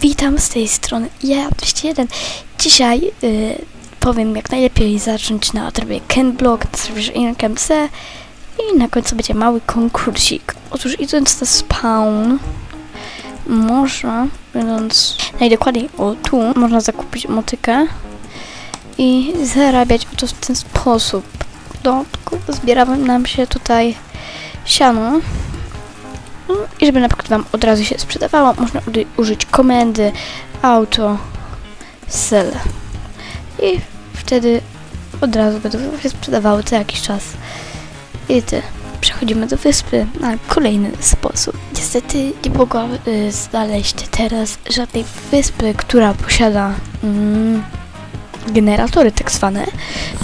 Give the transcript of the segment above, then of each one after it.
Witam z tej strony ja 201. Dzisiaj y, powiem jak najlepiej zacząć na trybie Kenblock, na serwerze InCamC i na końcu będzie mały konkursik. Otóż idąc na spawn można, idąc najdokładniej o tu, można zakupić motykę i zarabiać oto w ten sposób. Do, zbiera nam się tutaj siano. I żeby na przykład Wam od razu się sprzedawało, można użyć komendy auto sell. I wtedy od razu będą się sprzedawały co jakiś czas. I ty. Przechodzimy do wyspy na kolejny sposób. Niestety nie mogłam y, znaleźć teraz żadnej wyspy, która posiada mm, generatory tak zwane,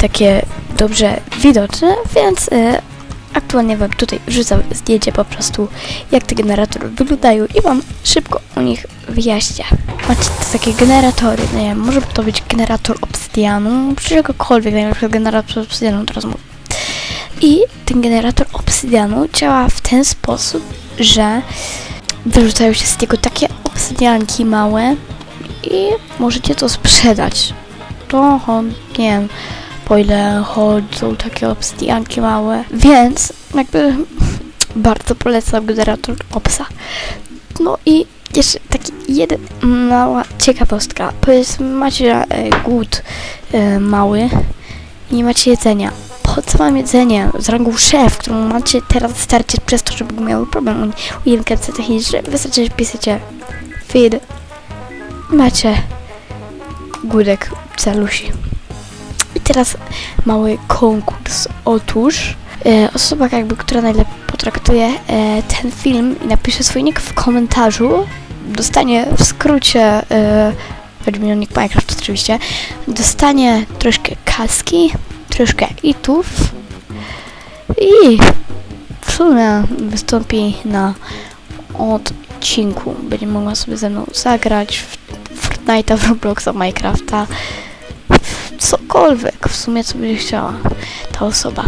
takie dobrze widoczne, więc y, aktualnie wam tutaj wrzucam zdjęcie po prostu jak te generatory wyglądają i wam szybko o nich wyjaśnię. Macie takie generatory, nie wiem, może to być generator obsydianu, czy czegokolwiek, na przykład generator obsydianu teraz mówię. I ten generator obsydianu działa w ten sposób, że wyrzucają się z niego takie obsydianki małe i możecie to sprzedać. To, nie wiem, po ile chodzą takie obsydianki małe. Więc jakby bardzo polecam generator obsa. No i jeszcze taki jeden mała ciekawostka. Powiedzmy macie e, głód e, mały i nie macie jedzenia. Po co mam jedzenie z rangą szef, którą macie teraz starcie przez to, żeby miały problem u jedynkę techniczny? Wystarczy, że piszecie feed. Macie głódek celusi. Teraz mały konkurs. Otóż e, osoba jakby, która najlepiej potraktuje e, ten film i napisze swój nick w komentarzu, dostanie w skrócie, e, chodzi Minecraft oczywiście, dostanie troszkę kaski, troszkę itów i w sumie wystąpi na odcinku. Będzie mogła sobie ze mną zagrać w Fortnite'a, w Robloxa, Minecrafta, cokolwiek w sumie co będzie chciała ta osoba.